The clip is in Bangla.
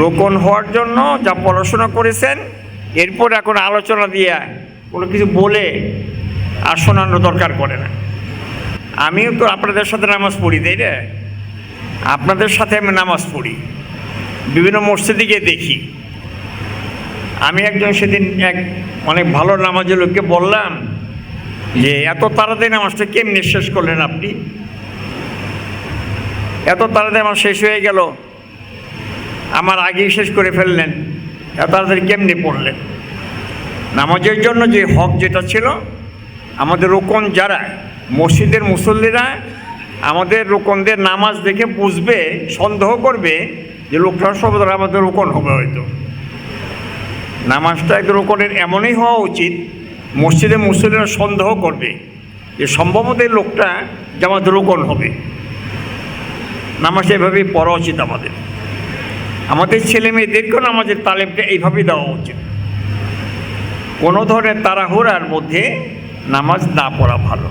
রোকন হওয়ার জন্য যা পড়াশোনা করেছেন, এরপর এখন আলোচনা দিয়ে কোনো কিছু বলে আর শোনানোর দরকার করে না। আমিও তো আপনাদের সাথে নামাজ পড়ি, তাই না? আপনাদের সাথে আমি নামাজ পড়ি, বিভিন্ন মসজিদে গিয়ে দেখি। আমি একজন সেদিন এক অনেক ভালো নামাজের লোককে বললাম যে, এত তাড়াতাড়ি নামাজটা কেমনি শেষ করলেন আপনি? এত তাড়াতাড়ি আমার শেষ হয়ে গেল। আমার আগেই শেষ করে ফেললেন। তাড়াতাড়ি কেমনি পড়লেন? নামাজের জন্য যে হক যেটা ছিল, আমাদের রোকন যারা, মসজিদের মুসল্লিরা, আমাদের রোকনদের নামাজ দেখে বুঝবে, সন্দেহ করবে যে লোকটা সর্বদা আমাদের রোকন হবে হয়তো। নামাজটা এক রোকনের এমনই হওয়া উচিত, মসজিদে মুসলিমরা সন্দেহ করবে যে সম্ভবত লোকটা যে আমাদের রোকন হবে। নামাজ এভাবেই পড়া উচিত আমাদের। আমাদের ছেলে মেয়েদেরকেও নামাজের তালেমটা এইভাবে দেওয়া উচিত। কোনো ধরনের তাড়াহুড়ার মধ্যে নামাজ না পড়া ভালো।